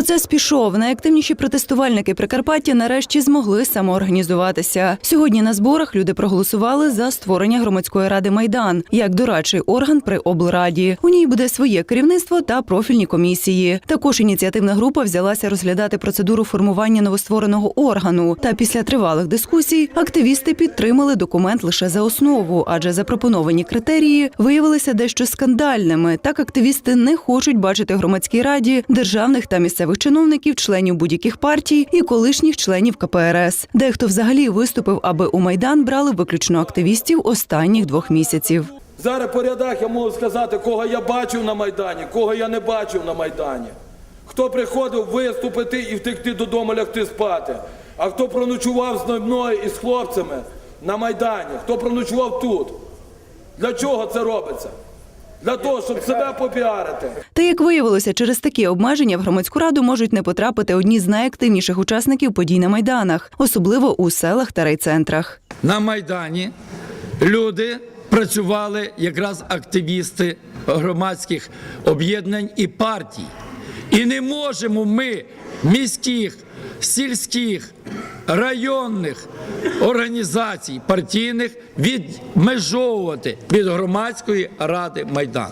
Процес пішов. Найактивніші протестувальники Прикарпаття нарешті змогли самоорганізуватися. Сьогодні на зборах люди проголосували за створення громадської ради Майдан як дорадчий орган при облраді. У ній буде своє керівництво та профільні комісії. Також ініціативна група взялася розглядати процедуру формування новоствореного органу. Та після тривалих дискусій активісти підтримали документ лише за основу, адже запропоновані критерії виявилися дещо скандальними. Так активісти не хочуть бачити громадській раді державних та місцевих чиновників, членів будь-яких партій і колишніх членів КПРС. Дехто взагалі виступив, аби у майдан брали виключно активістів останніх двох місяців. Зараз по рядах я можу сказати, кого я бачив на Майдані, кого я не бачив на Майдані. Хто приходив виступити і втекти додому лягти спати, а хто проночував з мною і з хлопцями на Майдані, хто проночував тут. Для чого це робиться? Для того, щоб себе попіарити. Та як виявилося, через такі обмеження в громадську раду можуть не потрапити одні з найактивніших учасників подій на майданах, особливо у селах та райцентрах. на Майдані люди працювали якраз активісти громадських об'єднань і партій. І не можемо ми міських, сільських, районних організацій партійних відмежовувати від громадської ради Майдан.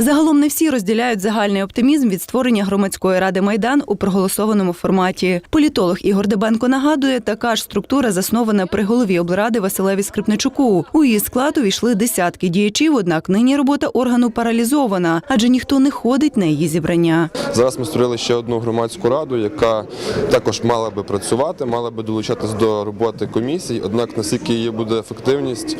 Загалом не всі розділяють загальний оптимізм від створення громадської ради Майдан у проголосованому форматі. Політолог Ігор Дебенко нагадує, така ж структура заснована при голові облради Василеві Скрипничуку. У її склад увійшли десятки діячів, однак нині робота органу паралізована, адже ніхто не ходить на її зібрання. Зараз ми створили ще одну громадську раду, яка також мала би працювати, мала би долучатись до роботи комісій. Однак наскільки її буде ефективність,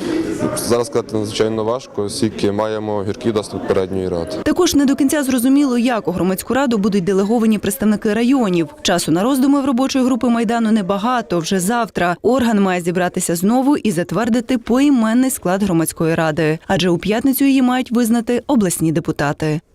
зараз сказати надзвичайно важко, оскільки маємо гіркий досвід передньої ради. Також не до кінця зрозуміло, як у громадську раду будуть делеговані представники районів. Часу на роздуми в робочої групи майдану небагато. Вже завтра орган має зібратися знову і затвердити поіменний склад громадської ради, адже у п'ятницю її мають визнати обласні депутати.